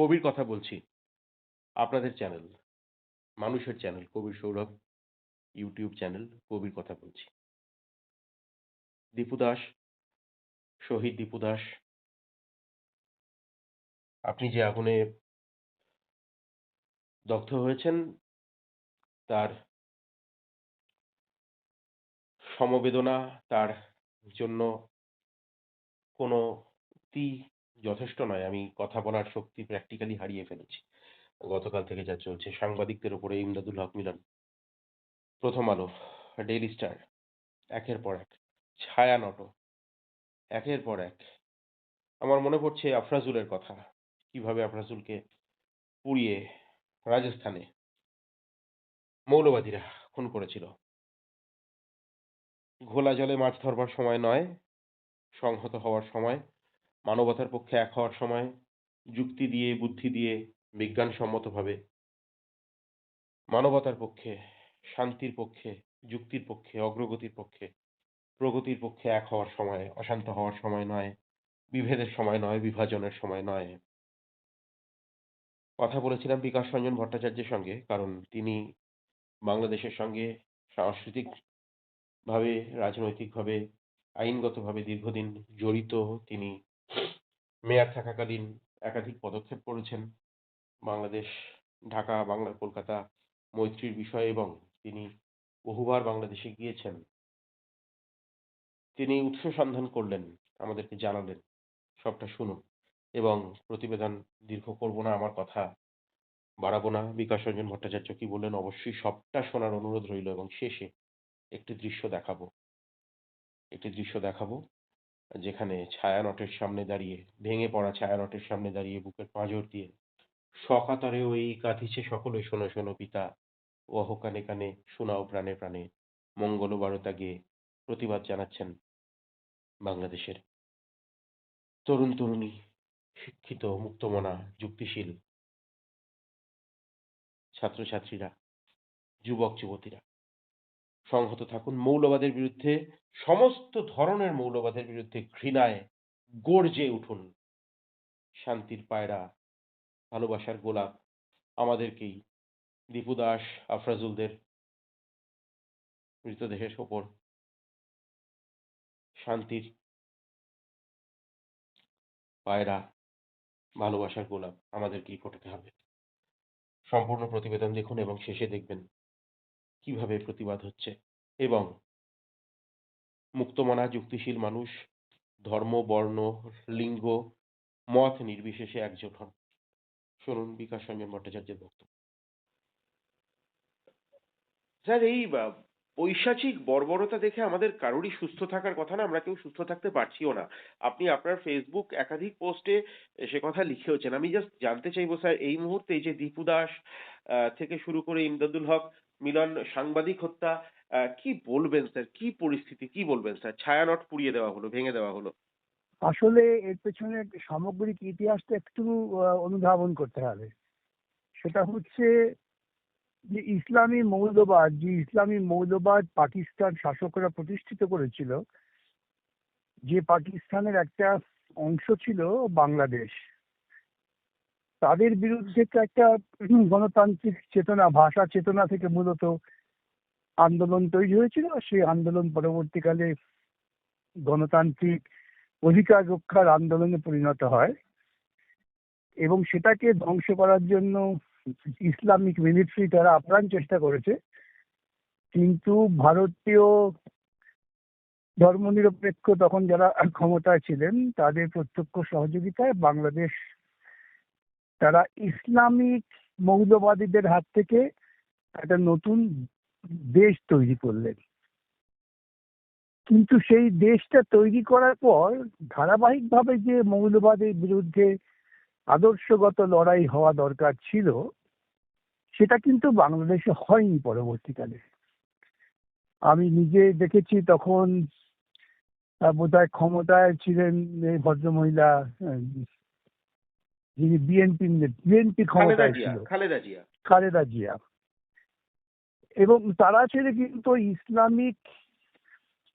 কবির কথা বলছি। আপনাদের চ্যানেল মানুষের channel Kabir Sourav YouTube channel Kabir কথা বলছি। দীপু দাস, শহীদ দীপু দাস, আপনি যে আগুনে দগ্ধ হয়েছেন, তার সমবেদনা, তার জন্য কোনো উক্তি যথেষ্ট নয়। আমি কথা বলার শক্তি প্র্যাকটিক্যালি হারিয়ে ফেলেছি। গতকাল থেকে যা চলছে, সাংবাদিকদের উপরে ইমদাদুল হক মিলন, প্রথম আলো ডেইলি স্টার একের পর এক, ছায়া নট, একের পর এক। আমার মনে পড়ছে আফরাজুলের কথা, কীভাবে আফরাজুলকে পুড়িয়ে রাজস্থানে মৌলবাদীরা খুন করেছিল। ঘোলা জলে মাছ ধরবার সময় নয়, সংহত হওয়ার সময় মানবতার পক্ষে এক হওয়ার সময়, যুক্তি দিয়ে, বুদ্ধি দিয়ে, বিজ্ঞানসম্মতভাবে। মানবতার পক্ষে, শান্তির পক্ষে, যুক্তির পক্ষে, অগ্রগতির পক্ষে, প্রগতির পক্ষে এক হওয়ার সময়, অশান্ত হওয়ার সময় নয়, বিভেদের সময় নয়, বিভাজনের সময় নয়। কথা বলেছিলাম বিকাশ রঞ্জন ভট্টাচার্যের সঙ্গে, কারণ তিনি বাংলাদেশের সঙ্গে সাংস্কৃতিকভাবে, রাজনৈতিকভাবে, আইনগতভাবে দীর্ঘদিন জড়িত। তিনি মেয়র থাকাকালীন একাধিক পদক্ষেপ করেছেন। বাংলাদেশ, ঢাকা, বাংলা, কলকাতা মৈত্রীর বিষয়ে এবং তিনি বহুবার বাংলাদেশে গিয়েছেন। তিনি উৎস সন্ধান করলেন, আমাদেরকে জানালেন, সবটা শুনুন এবং প্রতিবেদন দীর্ঘ করব না, আমার কথা বাড়াবো না। বিকাশ রঞ্জন ভট্টাচার্য কি বললেন, অবশ্যই সবটা শোনার অনুরোধ রইল এবং শেষে একটি দৃশ্য দেখাবো। একটি দৃশ্য দেখাবো। যেখানে ছায়ানটের সামনে দাঁড়িয়ে, ভেঙে পড়া ছায়ানটের সামনে দাঁড়িয়ে বুকের পাঁজর দিয়ে সকাতারে ওই কাঁদিছে সকলে, শোনো শোনো পিতা। ওহ কানে কানে, শোনাও প্রাণে প্রাণে। মঙ্গল বারতা গিয়ে প্রতিবাদ জানাচ্ছেন বাংলাদেশের তরুণ তরুণী, শিক্ষিত, মুক্তমনা, যুক্তিশীল ছাত্রছাত্রীরা, যুবক, যুবতীরা। সংহত থাকুন। মৌলবাদের বিরুদ্ধে, সমস্ত ধরনের মৌলবাদের বিরুদ্ধে ঘৃণায় গর্জে উঠুন। শান্তির পায়রা, ভালোবাসার গোলাপ আমাদেরকেই। দীপু দাস, আফরাজুলদের মৃতদেহের ওপর শান্তির পায়রা, ভালোবাসার গোলাপ আমাদেরকেই ফোটাতে হবে। সম্পূর্ণ প্রতিবেদন দেখুন এবং শেষে দেখবেন। কীভাবে প্রতিবাদ হচ্ছে এবং মুক্তমনা যুক্তিশীল মানুষ, ধর্ম, বর্ণ, লিঙ্গ, মত নির্বিশেষে একজন হন। শুনুন বিকাশ রঞ্জন ভট্টাচার্যের বক্তব্য। স্যার, এই পৈশাচিক বর্বরতা দেখে আমাদের কারোরই সুস্থ থাকার কথা না, আমরা কেউ সুস্থ থাকতে পারছিও না। আপনি আপনার ফেসবুক একাধিক পোস্টে সে কথা লিখেওছেন। আমি জাস্ট জানতে চাইব স্যার, এই মুহূর্তে যে দীপু দাস থেকে শুরু করে ইমদাদুল হক মিলন সাংবাদিক হত্যা কি বলবেন স্যার কি পরিস্থিতি? কি বলবেন স্যার ছায়ানট পুড়িয়ে দেওয়া হলো, ভেঙে দেওয়া হলো। আসলে এর পেছনে সামগ্রিক ইতিহাসটা একটু অনুধাবন করতে হবে। সেটা হচ্ছে যে ইসলামী মৌলবাদ, যে ইসলামী মৌলবাদ পাকিস্তান শাসকরা প্রতিষ্ঠিত করেছিল, যে পাকিস্তানের একটা অংশ ছিল বাংলাদেশ। তাদের বিরুদ্ধে তো একটা গণতান্ত্রিক চেতনা, ভাষা চেতনা থেকে মূলত আন্দোলন তৈরি হয়েছিল। সেই আন্দোলন পরবর্তীকালে গণতান্ত্রিক অধিকার রক্ষার আন্দোলনে পরিণত হয় এবং সেটাকে ধ্বংস করার জন্য ইসলামিক মিলিটারি তারা আপ্রাণ চেষ্টা করেছে। কিন্তু ভারতীয় ধর্মনিরপেক্ষ তখন যারা ক্ষমতায় ছিলেন, তাদের প্রত্যক্ষ সহযোগিতায় বাংলাদেশ তারা ইসলামিক মৌলবাদীদের হাত থেকে একটা নতুন দেশ তৈরি করলেন। কিন্তু সেই দেশটা তৈরি করার পর ধারাবাহিকভাবে যে মৌলবাদের বিরুদ্ধে আদর্শগত লড়াই হওয়া দরকার ছিল, সেটা কিন্তু বাংলাদেশে হয়নি পরবর্তীকালে। আমি নিজে দেখেছি তখন বোধহয় ক্ষমতায় ছিলেন ভদ্রমহিলা যিনি বিএনপি বিএনপি ক্ষমতায় ছিল। খালেদা জিয়া। খালেদা জিয়া। এবং তারা ছেড়ে কিন্তু ইসলামিক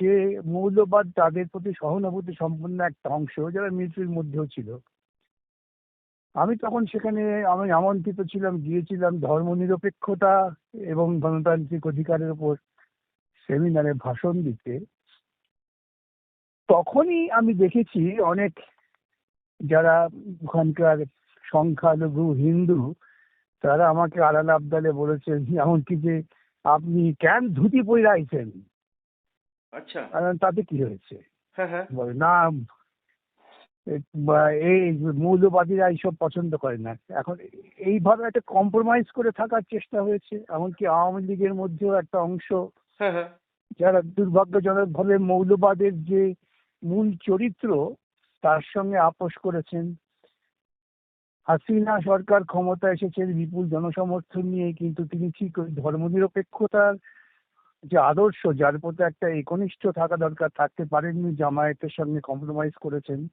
যে মৌলবাদ তাদের প্রতি সহানুভূতি সম্পন্ন একটা অংশ যারা মিলিটারির মধ্যেও ছিল। আমি তখন সেখানে আমি আমন্ত্রিত ছিলাম গিয়েছিলাম ধর্মনিরপেক্ষতা এবং গণতান্ত্রিক অধিকারের উপর সেমিনারে ভাষণ দিতে। তখনই আমি দেখেছি অনেক যারা ওখানকার সংখ্যালঘু হিন্দু তারা আমাকে আড়াল আবদালে বলেছেন এমনকি যে আপনি কেন ধুতি পরে আইছেন? আচ্ছা। তাতে কি হয়েছে? হ্যাঁ হ্যাঁ। বলে না এই মৌলবাদীরা এইসব পছন্দ করে না। এখন এইভাবে একটা কম্প্রোমাইজ করে থাকার চেষ্টা হয়েছে এমনকি আওয়ামী লীগের মধ্যেও একটা অংশ। হ্যাঁ যারা দুর্ভাগ্যজনকভাবে মৌলবাদের যে মূল চরিত্র তার সঙ্গে আপোষ করেছেন। হাসিনা সরকার ক্ষমতা এসেছেন বিপুল জনসমর্থন নিয়ে, কিন্তু তিনি ঠিক ওই ধর্মনিরপেক্ষতার যে আদর্শ, যার প্রতি একটা একনিষ্ঠ থাকা দরকার, থাকতে পারেননি, জামায়াতের সঙ্গে কম্প্রোমাইজ করেছেন।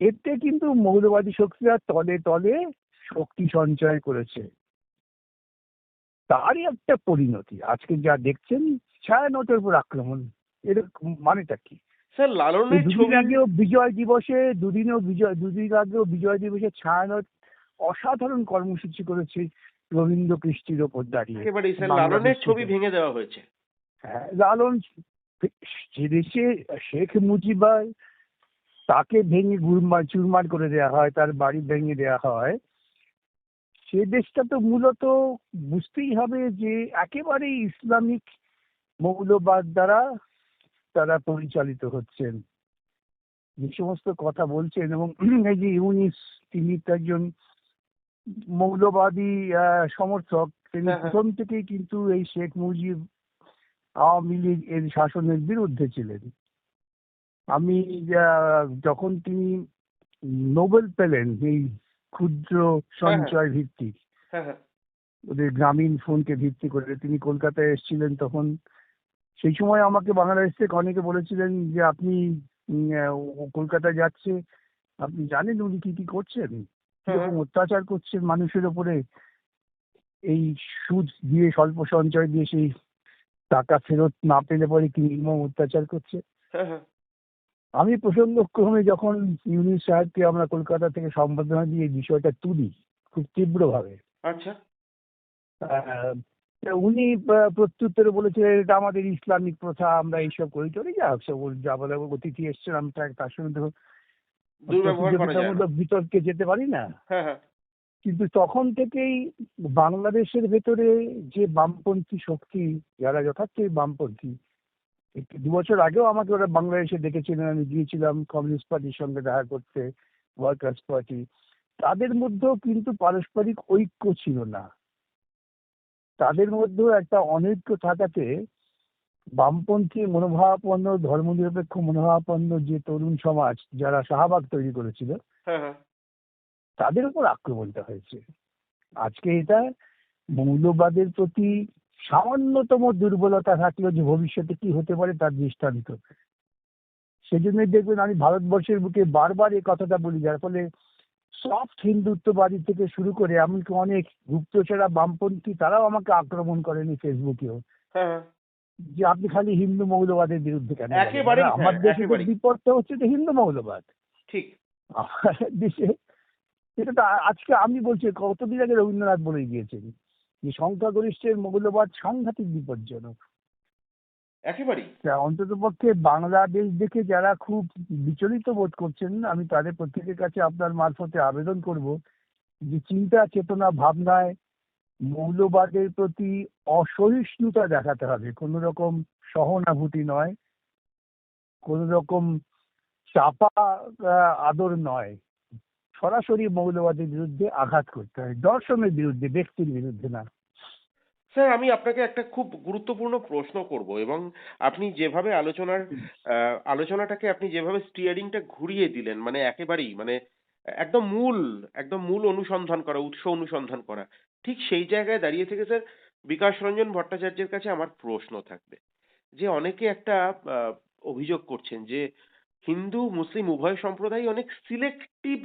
এতে কিন্তু মৌলবাদী শক্তিরা তলে তলে শক্তি সঞ্চয় করেছে। তারই একটা পরিণতি। আজকে যা দেখছেন, ছায়ানটের উপর আক্রমণ। এর মানেটা কি? স্যার লালনের ছবি আগেও বিজয় দিবসে দুদিনও বিজয় দুদিন আগেও বিজয় দিবসে ছায়ানট অসাধারণ কর্মসূচি করেছে রবীন্দ্র কৃষ্টির ওপর দাঁড়িয়ে। স্যার লালনের ছবি ভেঙে দেওয়া হয়েছে। হ্যাঁ, লালন যে দেশে শেখ মুজিবার তাকে ভেঙে গুরমার চুরমার করে দেওয়া হয় তার বাড়ি ভেঙে দেওয়া হয়। সে দেশটা তো মূলত বুঝতেই হবে যে একেবারেই ইসলামিক মৌলবাদ দ্বারা তারা পরিচালিত হচ্ছেন। যে সমস্ত কথা বলছেন এবং এই যে ইউনিস তিনি তো একজন মৌলবাদী সমর্থক তিনি হ্যাঁ, হ্যাঁ। প্রথম থেকেই কিন্তু এই শেখ মুজিব আওয়ামী লীগ এর শাসনের বিরুদ্ধে ছিলেন। আমি যখন তিনি নোবেল পেলেন এই ক্ষুদ্র সঞ্চয় ভিত্তিক হ্যাঁ হ্যাঁ। ওদের গ্রামীণ ফোনকে ভিত্তি করে তিনি কলকাতায় এসেছিলেন তখন সেই সময় আমাকে বাংলাদেশ থেকে অনেকে বলেছিলেন যে আপনি কলকাতায় যাচ্ছে। আপনি জানেন উনি কি কি করছেন? কীরকম অত্যাচার করছেন মানুষের ওপরে? এই সুদ দিয়ে স্বল্প সঞ্চয় দিয়ে সেই টাকা ফেরত না পেলে পরে কি নির্মম অত্যাচার করছে? হ্যাঁ হ্যাঁ। আমি প্রসঙ্গক্রমে যখন ইউনিস সাহেবকে আমরা কলকাতা থেকে সম্বোধনা দিয়ে বিষয়টা তুলি খুব তীব্রভাবে। আচ্ছা। উনি প্রত্যুত্তরে বলেছিলেন এটা আমাদের ইসলামিক প্রথা আমরা এইসব করি। চলে যা হোক, সে ওর যা বলে অতিথি এসছেন আমি তার- সঙ্গে বিতর্কে যেতে পারি না। হ্যাঁ হ্যাঁ। কিন্তু তখন থেকেই বাংলাদেশের ভেতরে যে বামপন্থী শক্তি যারা যথার্থই বামপন্থী একটু দু বছর আগেও আমাকে ওরা বাংলাদেশে ডেকেছিলেন আমি গিয়েছিলাম কমিউনিস্ট পার্টির সঙ্গে দেখা করতে ওয়ার্কার্স পার্টি। তাদের মধ্যেও কিন্তু পারস্পরিক ঐক্য ছিল না। তাদের মধ্যেও একটা অনৈক্য থাকাতে বামপন্থী মনোভাবাপন্ন ধর্মনিরপেক্ষ মনোভাবাপন্ন যে তরুণ সমাজ যারা শাহবাগ তৈরি করেছিল হ্যাঁ হ্যাঁ। তাদের উপর আক্রমণটা হয়েছে। আজকে এটা মৌলবাদের প্রতি সামান্যতম দুর্বলতা থাকলেও যে ভবিষ্যতে কি হতে পারে তার দৃষ্টান্ত। সেজন্যই দেখবেন আমি ভারতবর্ষের বুকে বারবার এই কথাটা বলি যার ফলে সফট হিন্দুত্ববাদী থেকে শুরু করে এমনকি অনেক গুপ্তচরা বামপন্থী তারাও আমাকে আক্রমণ করেনি ফেসবুকেও। হ্যাঁ। হ্যাঁ যে আপনি খালি হিন্দু মৌলবাদের বিরুদ্ধে কেন? আমার স্যার, দেশে বিপদটা হচ্ছে যে হিন্দু মৌলবাদ। ঠিক। আমার দেশে এটা তো আজকে আমি বলছি কতদিন আগে রবীন্দ্রনাথ বলে গিয়েছেন যে সংখ্যাগরিষ্ঠের মৌলবাদ সাংঘাতিক বিপজ্জনক। একেবারেই। অন্তত পক্ষে বাংলাদেশ দেখে যারা খুব বিচলিত বোধ করছেন, আমি তাদের প্রত্যেকের কাছে আপনার মারফতে আবেদন করব যে চিন্তা, চেতনা, ভাবনায় মৌলবাদের প্রতি অসহিষ্ণুতা দেখাতে হবে। কোনো রকম সহানুভূতি নয়, কোনো রকম চাপা আদর নয়। সরাসরি মৌলবাদের বিরুদ্ধে আঘাত করতে হয়, দর্শনের বিরুদ্ধে, ব্যক্তির বিরুদ্ধে না। স্যার আমি আপনাকে একটা খুব গুরুত্বপূর্ণ প্রশ্ন করব এবং আপনি যেভাবে আলোচনার আহ, আলোচনাটাকে আপনি যেভাবে স্টিয়ারিংটা ঘুরিয়ে দিলেন মানে একেবারেই মানে একদম মূল একদম মূল অনুসন্ধান করা উৎস অনুসন্ধান করা ঠিক সেই জায়গায় দাঁড়িয়ে থেকে স্যার বিকাশ রঞ্জন ভট্টাচার্যের কাছে আমার প্রশ্ন থাকবে। যে অনেকে একটা অভিযোগ করছেন যে হিন্দু মুসলিম উভয় সম্প্রদায় অনেক সিলেক্টিভ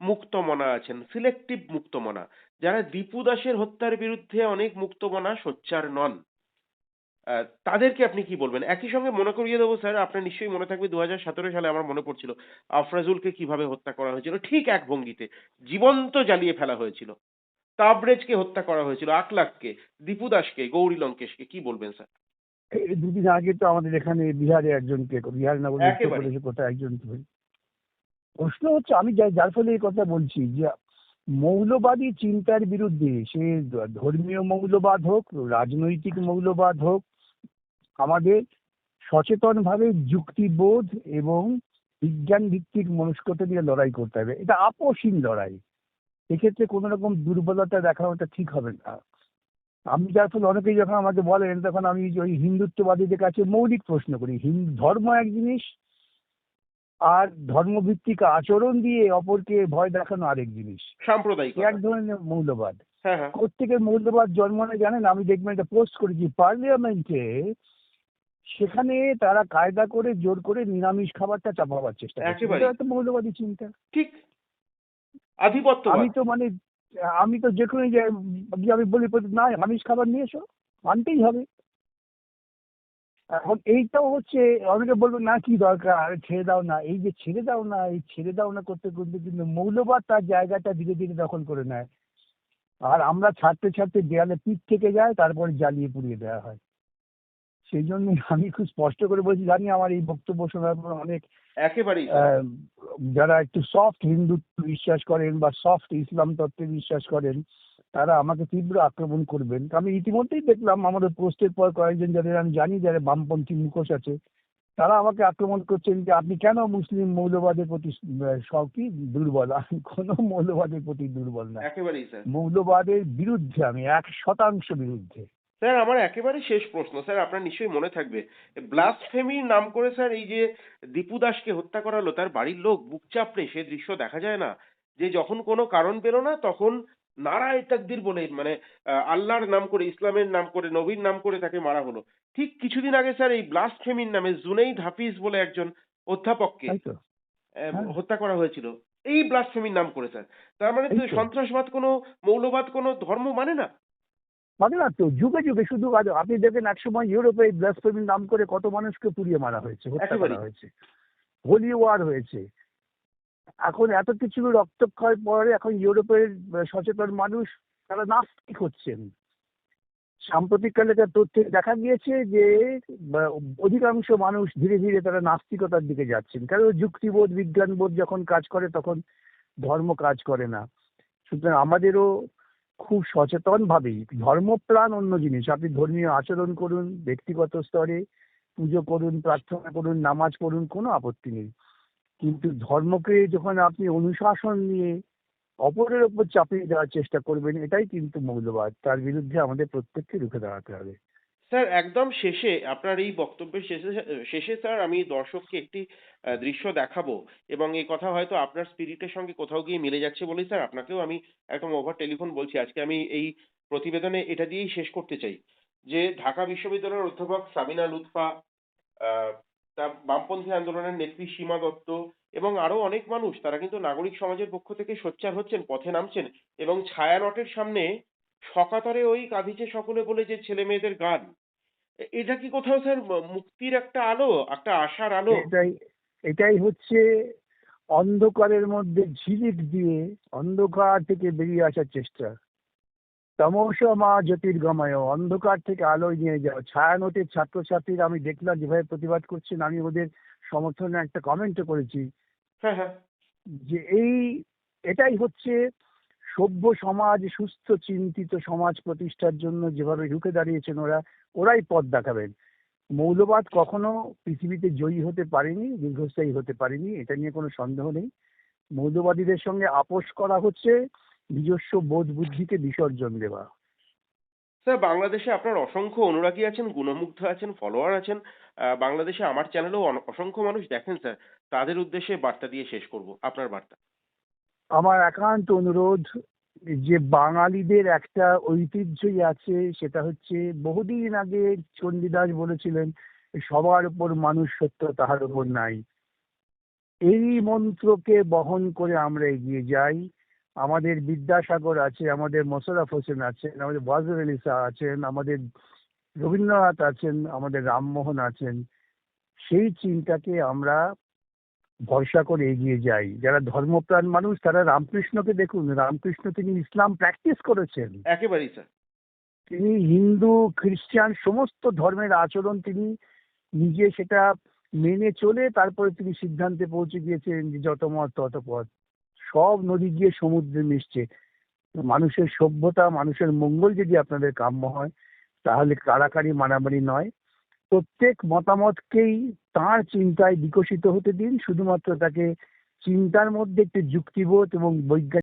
মুক্তমনা আছেন সিলেক্টিভ মুক্তমনা। যারা দীপু দাসের হত্যার বিরুদ্ধে অনেক মুক্তমনা সোচ্চার নন তাদেরকে আপনি কি বলবেন? একই সঙ্গে মনে করিয়ে দেবো স্যার আপনার নিশ্চয়ই মনে থাকবে দু সালে আমার মনে পড়ছিল আফরাজুলকে কীভাবে হত্যা করা হয়েছিল। ঠিক এক ভঙ্গিতে জীবন্ত জ্বালিয়ে ফেলা হয়েছিল। তাবরেজকে হত্যা করা হয়েছিল আকলাককে দীপু দাসকে গৌরী লঙ্কেশকে। কি বলবেন স্যার? দুদিন আগে তো আমাদের এখানে বিহারে একজনকে বিহার না বলে কোথায় একজনকে। প্রশ্ন হচ্ছে আমি যার ফলে এই কথা বলছি যে মৌলবাদী চিন্তার বিরুদ্ধে সে ধর্মীয় মৌলবাদ হোক, রাজনৈতিক মৌলবাদ হোক, আমাদের সচেতনভাবে যুক্তিবোধ এবং বিজ্ঞান ভিত্তিক মনস্কতা দিয়ে লড়াই করতে হবে। এটা আপোষহীন লড়াই। এক্ষেত্রে কোনো রকম দুর্বলতা দেখানোটা ঠিক হবে না। আমি যার ফলে অনেকেই যখন আমাকে বলেন, তখন আমি ওই হিন্দুত্ববাদীদের কাছে মৌলিক প্রশ্ন করি। হিন্দু ধর্ম এক জিনিস আর ধর্মভিত্তিক আচরণ দিয়ে অপরকে ভয় দেখানো আরেক জিনিস। সাম্প্রদায়িক এক ধরনের মৌলবাদ। হ্যাঁ হ্যাঁ। প্রত্যেকের মৌলবাদ জন্ম নেয় জানেন? আমি দেখবেন এটা পোস্ট করেছি। পার্লামেন্টে সেখানে তারা কায়দা করে জোর করে নিরামিষ খাবারটা চাপাবার চেষ্টা করছে। মৌলবাদী চিন্তা। ঠিক। আধিপত্য আমি তো মানে আমি তো যে কোনো যে আমি বলি না আমিষ খাবার নিয়ে এসো। আনতেই হবে। এখন এইটাও হচ্ছে অনেকে বলবে না কি দরকার? আরে ছেড়ে দাও না। এই যে ছেড়ে দাও না এই ছেড়ে দাও না করতে করতে কিন্তু মৌলবাদ তার জায়গাটা ধীরে ধীরে দখল করে নেয়। আর আমরা ছাড়তে ছাড়তে দেয়ালে পিঠ থেকে যায় তারপরে জ্বালিয়ে পুড়িয়ে দেওয়া হয়। সেই জন্য আমি খুব স্পষ্ট করে বলছি জানি আমার এই বক্তব্য শোনার পর অনেক একেবারেই। আহ, যারা একটু সফট হিন্দুত্ব বিশ্বাস করেন বা সফট ইসলাম তত্ত্বে বিশ্বাস করেন তারা আমাকে তীব্র আক্রমণ করবেন। আমি ইতিমধ্যেই দেখলাম আমাদের পোস্টের পর কয়েকজন যাদের আমি জানি যারা বামপন্থী মুখোশ আছে তারা আমাকে আক্রমণ করছেন যে আপনি কেন মুসলিম মৌলবাদের প্রতি কি? দুর্বল। আমি কোনো মৌলবাদের প্রতি দুর্বল না। একেবারেই স্যার। মৌলবাদের বিরুদ্ধে আমি এক শতাংশ বিরুদ্ধে। স্যার আমার একেবারে শেষ প্রশ্ন। স্যার আপনার নিশ্চয়ই মনে থাকবে। ব্লাসফেমির নাম করে স্যার এই যে দীপু দাসকে হত্যা করা হলো তার বাড়ির লোক বুক চাপড়ে সে দৃশ্য দেখা যায় না। যে যখন কোনো কারণ পেল না তখন নারায় তাকদির বলে মানে আল্লাহর নাম করে ইসলামের নাম করে নবীর নাম করে তাকে মারা হলো। ঠিক কিছুদিন আগে স্যার এই ব্লাসফেমির নামে জুনেইদ হাফিজ বলে একজন অধ্যাপককে হ্যাঁ। হত্যা করা হয়েছিল। এই ব্লাসফেমির নাম করে স্যার তার মানে তো সন্ত্রাসবাদ কোনো মৌলবাদ কোনো ধর্ম মানে না? মানে না তো যুগে যুগে শুধু আপনি দেখেন একসময় ইউরোপে এই ব্লাসফেমির নাম করে কত মানুষকে পুড়িয়ে মারা হয়েছে হত্যা করা হয়েছে। হোলি ওয়ার হয়েছে। এখন এত কিছু রক্তক্ষয় পরে এখন ইউরোপের সচেতন মানুষ তারা নাস্তিক হচ্ছেন। সাম্প্রতিককালে তার তথ্যে দেখা গিয়েছে যে অধিকাংশ মানুষ ধীরে ধীরে তারা নাস্তিকতার দিকে যাচ্ছেন। কারণ যুক্তিবোধ, বিজ্ঞানবোধ যখন কাজ করে তখন ধর্ম কাজ করে না। সুতরাং আমাদেরও খুব সচেতন ভাবেই ধর্মপ্রাণ অন্য জিনিস। আপনি ধর্মীয় আচরণ করুন, ব্যক্তিগত স্তরে পুজো করুন, প্রার্থনা করুন, নামাজ পড়ুন, কোনো আপত্তি নেই। কিন্তু ধর্মকে যখন আপনি অনুশাসন নিয়ে অপরের ওপর চাপিয়ে দেওয়ার চেষ্টা করবেন, এটাই কিন্তু মৌলবাদ। তার বিরুদ্ধে আমাদের প্রত্যেককে রুখে দাঁড়াতে হবে। স্যার, একদম শেষে আপনার এই বক্তব্যের শেষে শেষে স্যার, আমি দর্শককে একটি দৃশ্য দেখাবো এবং এই কথা হয়তো আপনার স্পিরিটের সঙ্গে কোথাও গিয়ে মিলে যাচ্ছে বলেই স্যার, আপনাকেও আমি একদম ওভার টেলিফোন বলছি। আজকে আমি এই প্রতিবেদনে এটা দিয়েই শেষ করতে চাই যে ঢাকা বিশ্ববিদ্যালয়ের অধ্যাপক সাবিনা লুৎফা তার বামপন্থী আন্দোলনের নেত্রী সীমা দত্ত এবং আরও অনেক মানুষ, তারা কিন্তু নাগরিক সমাজের পক্ষ থেকে সোচ্চার হচ্ছেন, পথে নামছেন এবং ছায়ানটের সামনে সকাতরে ওই কাঁদিছে সকলে বলে যে, ছেলে মেয়েদের গান। এটা কি কোথাও স্যার মুক্তির একটা আলো, একটা আশার আলো? এটাই এটাই হচ্ছে অন্ধকারের মধ্যে ঝিলিক দিয়ে অন্ধকার থেকে বেরিয়ে আসার চেষ্টা। তমসমা জ্যোতির্গময়। অন্ধকার থেকে আলোয় নিয়ে যাও। ছায়ানটের ছাত্রছাত্রীরা আমি দেখলাম যেভাবে প্রতিবাদ করছেন আমি ওদের সমর্থনে একটা কমেন্টও করেছি। হ্যাঁ হ্যাঁ। যে এই এটাই হচ্ছে সভ্য সমাজ সুস্থ চিন্তিত সমাজ প্রতিষ্ঠার জন্য যেভাবে রুখে দাঁড়িয়েছেন ওরা ওরাই পথ দেখাবেন। মৌলবাদ কখনো পৃথিবীতে জয়ী হতে পারেনি দীর্ঘস্থায়ী হতে পারেনি এটা নিয়ে কোনো সন্দেহ নেই। মৌলবাদীদের সঙ্গে আপোষ করা হচ্ছে নিজস্ব বোধ বুদ্ধিকে বিসর্জন দেওয়া। স্যার বাংলাদেশে আপনার অসংখ্য অনুরাগী আছেন গুণমুগ্ধ আছেন ফলোয়ার আছেন। বাংলাদেশে আমার চ্যানেলেও অসংখ্য মানুষ দেখেন স্যার। তাদের উদ্দেশ্যে বার্তা দিয়ে শেষ করব আপনার বার্তা। আমার একান্ত অনুরোধ যে বাঙালিদের একটা ঐতিহ্যই আছে সেটা হচ্ছে বহুদিন আগে চণ্ডীদাস বলেছিলেন সবার উপর মানুষ সত্য তাহার উপর নাই। এই মন্ত্রকে বহন করে আমরা এগিয়ে যাই। আমাদের বিদ্যাসাগর আছে আমাদের মোশাররফ হোসেন আছেন আমাদের ওয়াজর আলী শাহ আছেন আমাদের রবীন্দ্রনাথ আছেন আমাদের রামমোহন আছেন। সেই চিন্তাকে আমরা ভরসা করে এগিয়ে যাই। যারা ধর্মপ্রাণ মানুষ তারা রামকৃষ্ণকে দেখুন। রামকৃষ্ণ তিনি ইসলাম প্র্যাকটিস করেছেন। একেবারেই স্যার। তিনি হিন্দু খ্রিস্টান সমস্ত ধর্মের আচরণ তিনি নিজে সেটা মেনে চলে তারপরে তিনি সিদ্ধান্তে পৌঁছে গিয়েছেন যে যত মত তত পথ। সব নদী গিয়ে সমুদ্রে মিশছে। মানুষের সভ্যতা, মানুষের মঙ্গল যদি আপনাদের কাম্য হয়, তাহলে কারাকারি মারামারি নয়। প্রত্যেক মতামতকেই তার চিন্তায় বিকশিত হতে দিন, শুধুমাত্র তাকে চিন্তার মধ্যে একটি যুক্তিবোধ এবং বৈজ্ঞানিক